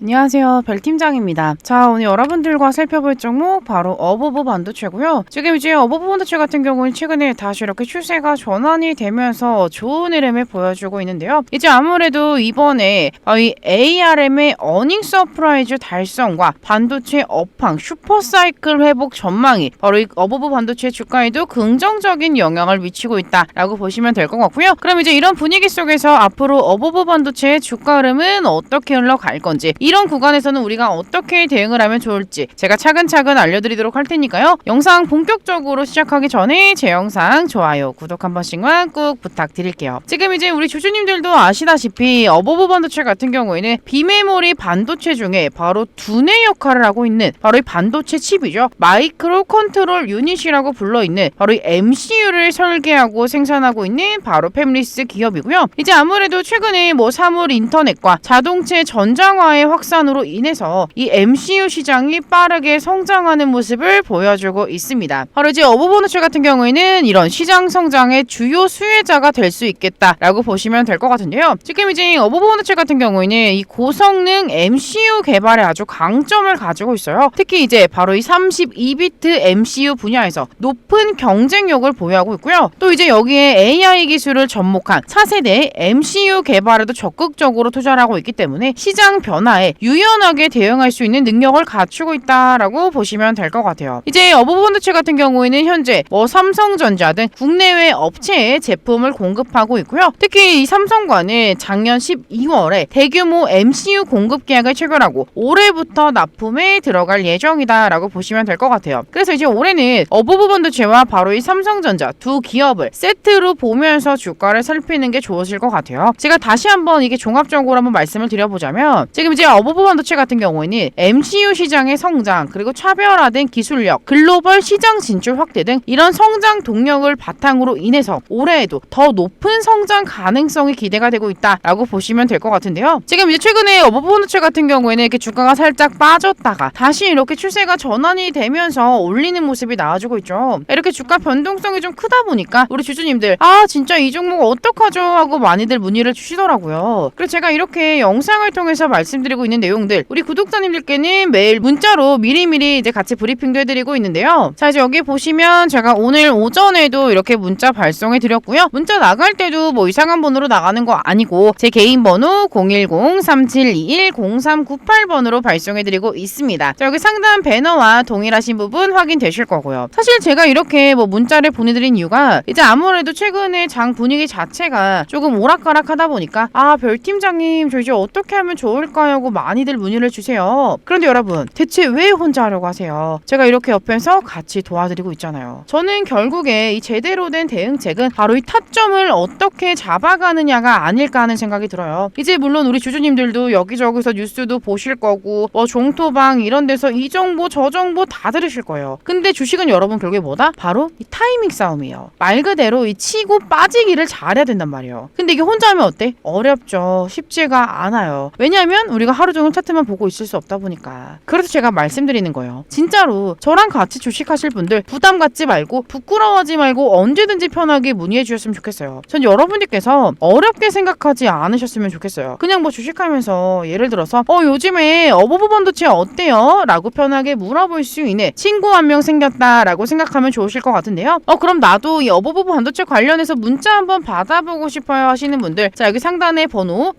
안녕하세요. 별팀장입니다. 자, 오늘 여러분들과 살펴볼 종목 바로 어버브 반도체고요. 지금 이제 어버브 반도체 같은 경우는 최근에 다시 이렇게 추세가 전환이 되면서 좋은 흐름을 보여주고 있는데요. 이제 아무래도 이번에 이 ARM의 어닝 서프라이즈 달성과 반도체 업황 슈퍼사이클 회복 전망이 바로 이 어버브 반도체 주가에도 긍정적인 영향을 미치고 있다라고 보시면 될 것 같고요. 그럼 이제 이런 분위기 속에서 앞으로 어버브 반도체의 주가 흐름은 어떻게 흘러갈 건지 이런 구간에서는 우리가 어떻게 대응을 하면 좋을지 제가 차근차근 알려드리도록 할 테니까요. 영상 본격적으로 시작하기 전에 제 영상 좋아요, 구독 한 번씩만 꼭 부탁드릴게요. 지금 이제 우리 주주님들도 아시다시피 어버브 반도체 같은 경우에는 비메모리 반도체 중에 바로 두뇌 역할을 하고 있는 바로 이 반도체 칩이죠. 마이크로 컨트롤 유닛이라고 불러 있는 바로 이 MCU를 설계하고 생산하고 있는 바로 팹리스 기업이고요. 이제 아무래도 최근에 뭐 사물 인터넷과 자동차 전장화의 확 산으로 인해서 이 MCU 시장이 빠르게 성장하는 모습을 보여주고 있습니다. 이제 어버버너츠 같은 경우에는 이런 시장 성장의 주요 수혜자가 될 수 있겠다라고 보시면 될 것 같은데요. 지금 이제 어버버너츠 같은 경우에는 이 고성능 MCU 개발에 아주 강점을 가지고 있어요. 특히 이제 바로 이 32비트 MCU 분야에서 높은 경쟁력을 보유하고 있고요. 또 이제 여기에 AI 기술을 접목한 차세대 MCU 개발에도 적극적으로 투자를 하고 있기 때문에 시장 변화에 유연하게 대응할 수 있는 능력을 갖추고 있다라고 보시면 될 것 같아요. 이제 어버번드체 같은 경우에는 현재 뭐 삼성전자 등 국내외 업체에 제품을 공급하고 있고요. 특히 이 삼성과는 작년 12월에 대규모 MCU 공급 계약을 체결하고 올해부터 납품에 들어갈 예정이다라고 보시면 될 것 같아요. 그래서 이제 올해는 어버번드체와 바로 이 삼성전자 두 기업을 세트로 보면서 주가를 살피는 게 좋으실 것 같아요. 제가 다시 한번 이게 종합적으로 한번 말씀을 드려보자면 지금 이제 어버브 반도체 같은 경우에는 MCU 시장의 성장 그리고 차별화된 기술력, 글로벌 시장 진출 확대 등 이런 성장 동력을 바탕으로 인해서 올해에도 더 높은 성장 가능성이 기대가 되고 있다라고 보시면 될 것 같은데요. 지금 이제 최근에 어버브 반도체 같은 경우에는 이렇게 주가가 살짝 빠졌다가 다시 이렇게 추세가 전환이 되면서 올리는 모습이 나와주고 있죠. 이렇게 주가 변동성이 좀 크다 보니까 우리 주주님들 아 진짜 이 종목 어떡하죠 하고 많이들 문의를 주시더라고요. 그래서 제가 이렇게 영상을 통해서 말씀드리고 있는 내용들 우리 구독자님들께는 매일 문자로 미리미리 이제 같이 브리핑도 해드리고 있는데요. 자 이제 여기 보시면 제가 오늘 오전에도 이렇게 문자 발송해 드렸고요. 문자 나갈 때도 뭐 이상한 번호로 나가는 거 아니고 제 개인 번호 010-3721-0398번으로 발송해 드리고 있습니다. 자 여기 상단 배너와 동일하신 부분 확인되실 거고요. 사실 제가 이렇게 뭐 문자를 보내드린 이유가 이제 아무래도 최근에 장 분위기 자체가 조금 오락가락하다 보니까 아 별 팀장님 저 이제 어떻게 하면 좋을까요 많이들 문의를 주세요. 그런데 여러분 대체 왜 혼자 하려고 하세요? 제가 이렇게 옆에서 같이 도와드리고 있잖아요. 저는 결국에 이 제대로 된 대응책은 바로 이 타점을 어떻게 잡아가느냐가 아닐까 하는 생각이 들어요. 이제 물론 우리 주주님들도 여기저기서 뉴스도 보실 거고 뭐 종토방 이런 데서 이 정보 저 정보 다 들으실 거예요. 근데 주식은 여러분 결국에 뭐다? 바로 이 타이밍 싸움이에요. 말 그대로 이 치고 빠지기를 잘해야 된단 말이에요. 근데 이게 혼자 하면 어때? 어렵죠. 쉽지가 않아요. 왜냐하면 우리가 하루 종일 차트만 보고 있을 수 없다 보니까. 그래서 제가 말씀드리는 거예요. 진짜로 저랑 같이 주식하실 분들 부담 갖지 말고 부끄러워하지 말고 언제든지 편하게 문의해 주셨으면 좋겠어요. 전 여러분들께서 어렵게 생각하지 않으셨으면 좋겠어요. 그냥 뭐 주식하면서 예를 들어서 어 요즘에 어버브 반도체 어때요? 라고 편하게 물어볼 수 있는 친구 한 명 생겼다라고 생각하면 좋으실 것 같은데요. 어 그럼 나도 이 어버브 반도체 관련해서 문자 한번 받아보고 싶어요 하시는 분들 자 여기 상단에 번호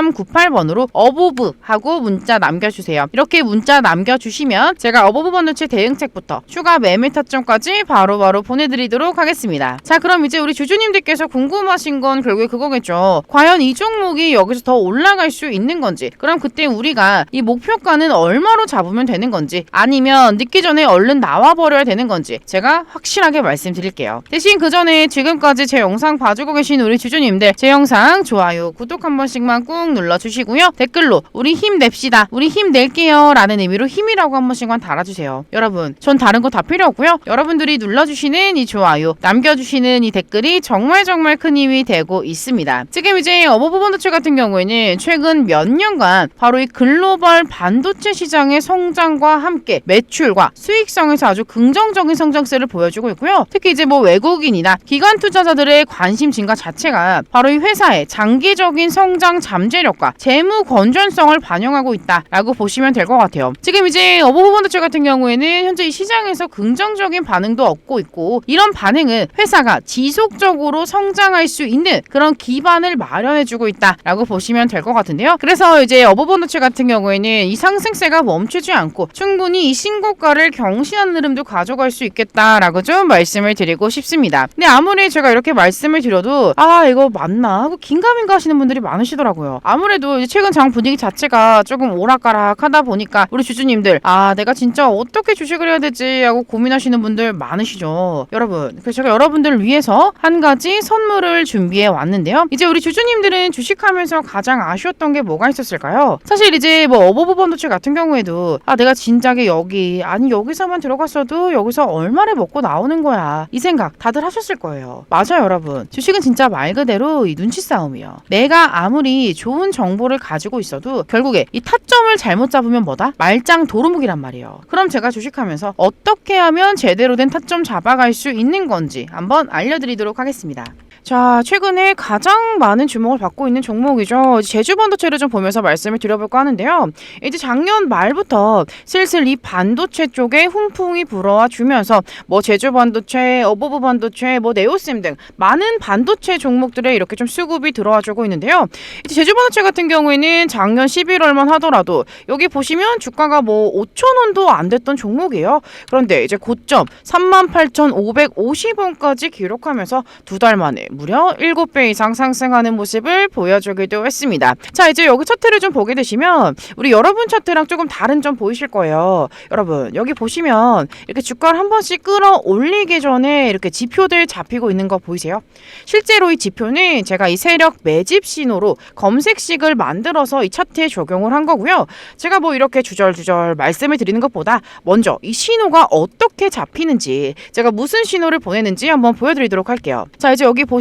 010-3721-0398번으로 어버브 하고 문자 남겨주세요. 이렇게 문자 남겨주시면 제가 어버브 반도체 대응책부터 추가 매매 타점까지 바로바로 보내드리도록 하겠습니다. 자 그럼 이제 우리 주주님들께서 궁금하신 건 결국에 그거겠죠. 과연 이 종목이 여기서 더 올라갈 수 있는 건지 그럼 그때 우리가 이 목표가는 얼마로 잡으면 되는 건지 아니면 늦기 전에 얼른 나와버려야 되는 건지 제가 확실하게 말씀드릴게요. 대신 그 전에 지금까지 제 영상 봐주고 계신 우리 주주님들 제 영상 좋아요 구독 한 번씩만 꾹 눌러주시고요. 댓글로 우리 힘냅시다 우리 힘낼게요 라는 의미로 힘이라고 한 번씩만 달아주세요. 여러분 전 다른 거 다 필요 없고요. 여러분들이 눌러주시는 이 좋아요 남겨주시는 이 댓글이 정말 정말 큰 힘이 되고 있습니다. 지금 이제 어버브 반도체 같은 경우에는 최근 몇 년간 바로 이 글로벌 반도체 시장의 성장과 함께 매출과 수익성에서 아주 긍정적인 성장세를 보여주고 있고요. 특히 이제 뭐 외국인이나 기관 투자자들의 관심 증가 자체가 바로 이 회사의 장기적인 성장 잠재 잠재력과 재무 건전성을 반영하고 있다라고 보시면 될 것 같아요. 지금 이제 어버버번드체 같은 경우에는 현재 이 시장에서 긍정적인 반응도 얻고 있고 이런 반응은 회사가 지속적으로 성장할 수 있는 그런 기반을 마련해주고 있다라고 보시면 될 것 같은데요. 그래서 이제 어버번드체 같은 경우에는 이 상승세가 멈추지 않고 충분히 이 신고가를 경신하는 흐름도 가져갈 수 있겠다라고 좀 말씀을 드리고 싶습니다. 근데 아무리 제가 이렇게 말씀을 드려도 아 이거 맞나 하고 긴가민가 하시는 분들이 많으시더라고요. 아무래도 최근 장 분위기 자체가 조금 오락가락 하다 보니까 우리 주주님들 아 내가 진짜 어떻게 주식을 해야 되지 하고 고민하시는 분들 많으시죠. 여러분 그래서 제가 여러분들을 위해서 한 가지 선물을 준비해 왔는데요. 이제 우리 주주님들은 주식하면서 가장 아쉬웠던 게 뭐가 있었을까요? 사실 이제 뭐 어버버번도체 같은 경우에도 아 내가 진작에 여기 아니 여기서만 들어갔어도 여기서 얼마를 먹고 나오는 거야 이 생각 다들 하셨을 거예요. 맞아요 여러분 주식은 진짜 말 그대로 이 눈치 싸움이요. 내가 아무리 좋은 정보를 가지고 있어도 결국에 이 타점을 잘못 잡으면 뭐다? 말짱 도루묵이란 말이에요. 그럼 제가 주식하면서 어떻게 하면 제대로 된 타점 잡아갈 수 있는 건지 한번 알려드리도록 하겠습니다. 자, 최근에 가장 많은 주목을 받고 있는 종목이죠. 제주 반도체를 좀 보면서 말씀을 드려볼까 하는데요. 이제 작년 말부터 슬슬 이 반도체 쪽에 훈풍이 불어와 주면서 뭐 제주 반도체, 어버브 반도체, 뭐 네오셈 등 많은 반도체 종목들에 이렇게 좀 수급이 들어와 주고 있는데요. 이제 제주 반도체 같은 경우에는 작년 11월만 하더라도 여기 보시면 주가가 뭐 5천 원도 안 됐던 종목이에요. 그런데 이제 고점 38,550원까지 기록하면서 두 달 만에 무려 7배 이상 상승하는 모습을 보여주기도 했습니다. 자, 이제 여기 차트를 좀 보게 되시면 우리 여러분 차트랑 조금 다른 점 보이실 거예요. 여러분, 여기 보시면 이렇게 주가를 한 번씩 끌어올리기 전에 이렇게 지표들 잡히고 있는 거 보이세요? 실제로 이 지표는 제가 이 세력 매집 신호로 검색식을 만들어서 이 차트에 적용을 한 거고요. 제가 뭐 이렇게 주절주절 말씀을 드리는 것보다 먼저 이 신호가 어떻게 잡히는지 제가 무슨 신호를 보내는지 한번 보여드리도록 할게요. 자, 이제 여기 보시면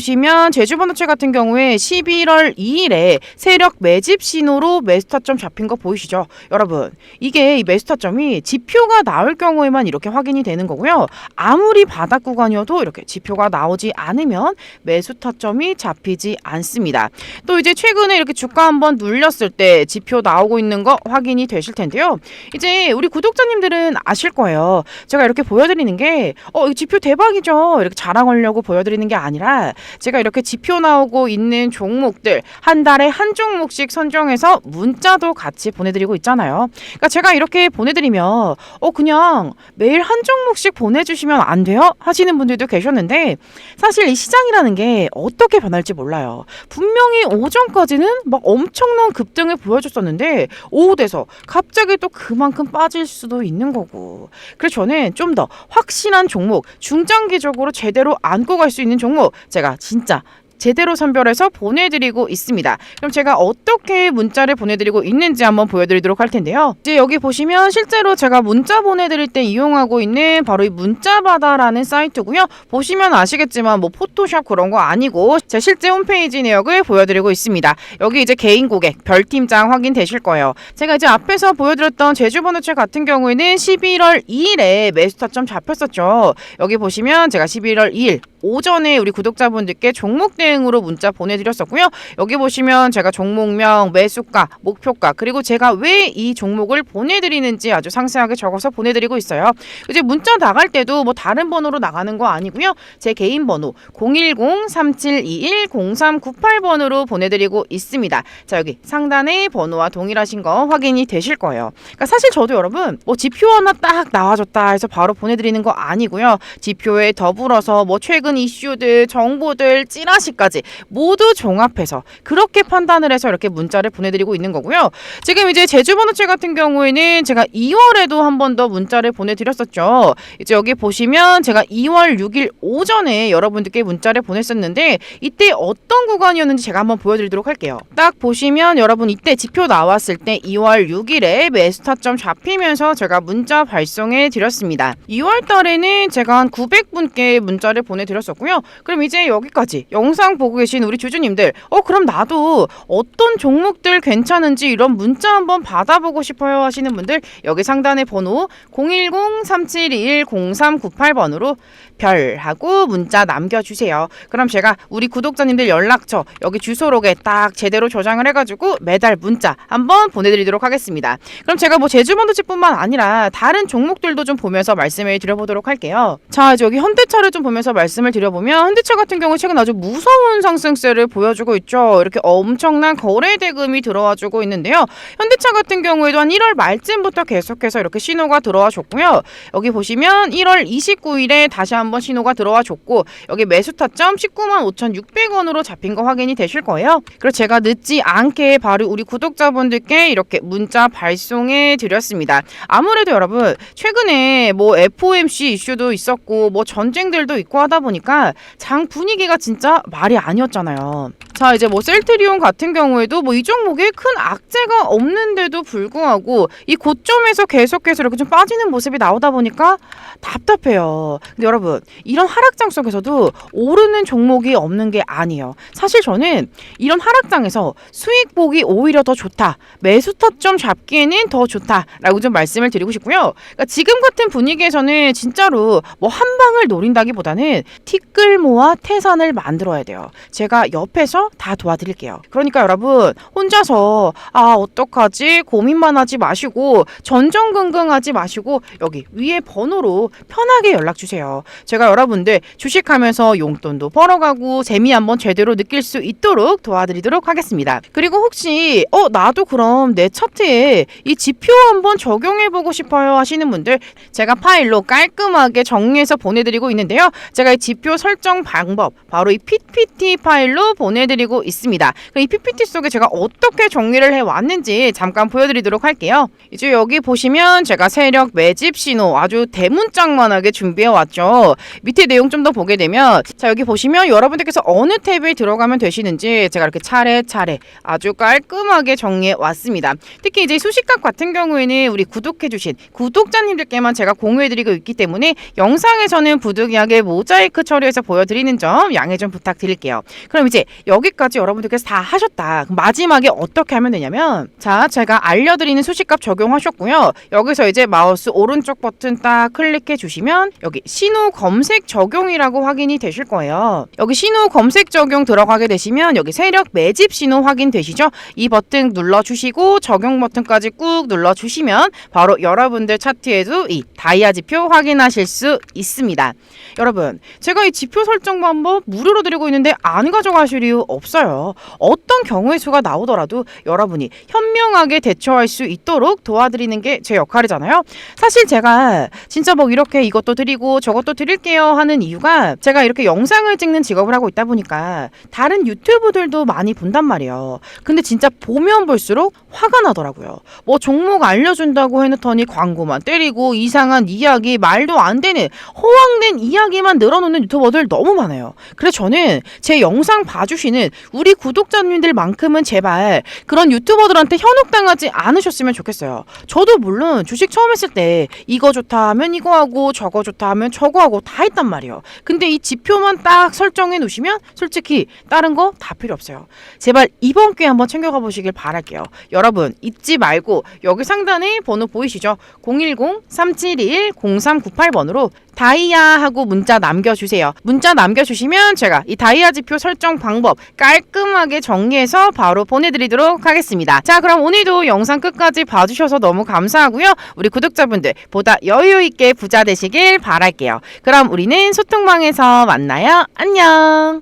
제주반도체 같은 경우에 11월 2일에 세력 매집 신호로 매수타점 잡힌 거 보이시죠? 여러분, 이게 이 매수타점이 지표가 나올 경우에만 이렇게 확인이 되는 거고요. 아무리 바닥 구간이어도 이렇게 지표가 나오지 않으면 매수타점이 잡히지 않습니다. 또 이제 최근에 이렇게 주가 한번 눌렸을 때 지표 나오고 있는 거 확인이 되실 텐데요. 이제 우리 구독자님들은 아실 거예요. 제가 이렇게 보여드리는 게, 어, 이 지표 대박이죠. 이렇게 자랑하려고 보여드리는 게 아니라 제가 이렇게 지표 나오고 있는 종목들 한 달에 한 종목씩 선정해서 문자도 같이 보내드리고 있잖아요. 그러니까 제가 이렇게 보내드리면 어 그냥 매일 한 종목씩 보내주시면 안 돼요? 하시는 분들도 계셨는데 사실 이 시장이라는 게 어떻게 변할지 몰라요. 분명히 오전까지는 막 엄청난 급등을 보여줬었는데 오후 돼서 갑자기 또 그만큼 빠질 수도 있는 거고. 그래서 저는 좀 더 확실한 종목, 중장기적으로 제대로 안고 갈 수 있는 종목 제가 진짜 제대로 선별해서 보내드리고 있습니다. 그럼 제가 어떻게 문자를 보내드리고 있는지 한번 보여드리도록 할 텐데요. 이제 여기 보시면 실제로 제가 문자 보내드릴 때 이용하고 있는 바로 이 문자바다라는 사이트고요. 보시면 아시겠지만 뭐 포토샵 그런 거 아니고 제 실제 홈페이지 내역을 보여드리고 있습니다. 여기 이제 개인 고객 별팀장 확인되실 거예요. 제가 이제 앞에서 보여드렸던 제주번호체 같은 경우에는 11월 2일에 매수타점 잡혔었죠. 여기 보시면 제가 11월 2일 오전에 우리 구독자분들께 종목 대응으로 문자 보내드렸었고요. 여기 보시면 제가 종목명, 매수가, 목표가 그리고 제가 왜 이 종목을 보내드리는지 아주 상세하게 적어서 보내드리고 있어요. 이제 문자 나갈 때도 뭐 다른 번호로 나가는 거 아니고요. 제 개인 번호 010-3721-0398번으로 보내드리고 있습니다. 자 여기 상단에 번호와 동일하신 거 확인이 되실 거예요. 그러니까 사실 저도 여러분 뭐 지표 하나 딱 나와줬다 해서 바로 보내드리는 거 아니고요. 지표에 더불어서 뭐 최근 이슈들, 정보들, 찌라시까지 모두 종합해서 그렇게 판단을 해서 이렇게 문자를 보내드리고 있는 거고요. 지금 이제 제주번호체 같은 경우에는 제가 2월에도 한 번 더 문자를 보내드렸었죠. 이제 여기 보시면 제가 2월 6일 오전에 여러분들께 문자를 보냈었는데 이때 어떤 구간이었는지 제가 한번 보여드리도록 할게요. 딱 보시면 여러분 이때 지표 나왔을 때 2월 6일에 매스타점 잡히면서 제가 문자 발송해 드렸습니다. 2월 달에는 제가 한 900분께 문자를 보내드렸 었고요. 그럼 이제 여기까지 영상 보고 계신 우리 주주님들 어 그럼 나도 어떤 종목들 괜찮은지 이런 문자 한번 받아보고 싶어요 하시는 분들 여기 상단의 번호 010-3721-0398번으로 별 하고 문자 남겨주세요. 그럼 제가 우리 구독자님들 연락처 여기 주소록에 딱 제대로 저장을 해가지고 매달 문자 한번 보내드리도록 하겠습니다. 그럼 제가 뭐 제주반도체뿐만 아니라 다른 종목들도 좀 보면서 말씀을 드려보도록 할게요. 자 여기 현대차를 좀 보면서 말씀을 드려보면 현대차 같은 경우 최근 아주 무서운 상승세를 보여주고 있죠. 이렇게 엄청난 거래 대금이 들어와주고 있는데요. 현대차 같은 경우에도 한 1월 말쯤부터 계속해서 이렇게 신호가 들어와 줬고요. 여기 보시면 1월 29일에 다시 한번 신호가 들어와 줬고 여기 매수 타점 19만 5,600원으로 잡힌 거 확인이 되실 거예요. 그래서 제가 늦지 않게 바로 우리 구독자분들께 이렇게 문자 발송해 드렸습니다. 아무래도 여러분 최근에 뭐 FOMC 이슈도 있었고 뭐 전쟁들도 있고 하다 보니까 장 분위기가 진짜 말이 아니었잖아요. 자 이제 뭐 셀트리온 같은 경우에도 뭐 이 종목에 큰 악재가 없는데도 불구하고 이 고점에서 계속해서 이렇게 좀 빠지는 모습이 나오다 보니까 답답해요. 근데 여러분 이런 하락장 속에서도 오르는 종목이 없는 게 아니에요. 사실 저는 이런 하락장에서 수익 보기 오히려 더 좋다. 매수 타점 잡기에는 더 좋다라고 좀 말씀을 드리고 싶고요. 그러니까 지금 같은 분위기에서는 진짜로 뭐 한 방을 노린다기보다는 티끌 모아 태산을 만들어야 돼요. 제가 옆에서 다 도와드릴게요. 그러니까 여러분 혼자서 아 어떡하지 고민만 하지 마시고 전전긍긍하지 마시고 여기 위에 번호로 편하게 연락 주세요. 제가 여러분들 주식하면서 용돈도 벌어가고 재미 한번 제대로 느낄 수 있도록 도와드리도록 하겠습니다. 그리고 혹시 어 나도 그럼 내 차트에 이 지표 한번 적용해 보고 싶어요 하시는 분들 제가 파일로 깔끔하게 정리해서 보내드리고 있는데요. 제가 이 지표 설정 방법 바로 이 PPT 파일로 보내드리고 있습니다. 이 PPT 속에 제가 어떻게 정리를 해 왔는지 잠깐 보여드리도록 할게요. 이제 여기 보시면 제가 세력 매집 신호 아주 대문짝만하게 준비해 왔죠. 밑에 내용 좀 더 보게 되면 자 여기 보시면 여러분들께서 어느 탭에 들어가면 되시는지 제가 이렇게 차례차례 아주 깔끔하게 정리해 왔습니다. 특히 이제 수식값 같은 경우에는 우리 구독해주신 구독자님들께만 제가 공유해드리고 있기 때문에 영상에서는 부득이하게 모자이크 처리해서 보여드리는 점 양해 좀 부탁드릴게요. 그럼 이제 여기까지 여러분들께서 다 하셨다. 마지막에 어떻게 하면 되냐면 자 제가 알려드리는 수식값 적용하셨고요. 여기서 이제 마우스 오른쪽 버튼 딱 클릭해 주시면 여기 신호 검색 적용이라고 확인이 되실 거예요. 여기 신호 검색 적용 들어가게 되시면 여기 세력 매집 신호 확인 되시죠? 이 버튼 눌러 주시고 적용 버튼까지 꾹 눌러 주시면 바로 여러분들 차트에도 이 다이아 지표 확인하실 수 있습니다. 여러분, 제가 이 지표 설정 방법 무료로 드리고 있는데 안 가져가실 이유 없어요. 어떤 경우의 수가 나오더라도 여러분이 현명하게 대처할 수 있도록 도와드리는 게 제 역할이잖아요. 사실 제가 진짜 뭐 이렇게 이것도 드리고 저것도 드 릴게요 하는 이유가 제가 이렇게 영상을 찍는 직업을 하고 있다 보니까 다른 유튜브들도 많이 본단 말이에요. 근데 진짜 보면 볼수록 화가 나더라고요. 뭐 종목 알려준다고 해놓더니 광고만 때리고 이상한 이야기 말도 안 되는 허황된 이야기만 늘어놓는 유튜버들 너무 많아요. 그래서 저는 제 영상 봐주시는 우리 구독자님들만큼은 제발 그런 유튜버들한테 현혹당하지 않으셨으면 좋겠어요. 저도 물론 주식 처음 했을 때 이거 좋다 하면 이거 하고 저거 좋다 하면 저거 하고 다 했단 말이에요. 근데 이 지표만 딱 설정해 놓으시면 솔직히 다른 거 다 필요 없어요. 제발 이번 기회 한번 챙겨가 보시길 바랄게요. 여러분 잊지 말고 여기 상단에 번호 보이시죠? 010-371-0398번으로 다이아 하고 문자 남겨주세요. 문자 남겨주시면 제가 이 다이아 지표 설정 방법 깔끔하게 정리해서 바로 보내드리도록 하겠습니다. 자 그럼 오늘도 영상 끝까지 봐주셔서 너무 감사하고요. 우리 구독자분들 보다 여유 있게 부자 되시길 바랄게요. 그럼 우리는 소통방에서 만나요. 안녕.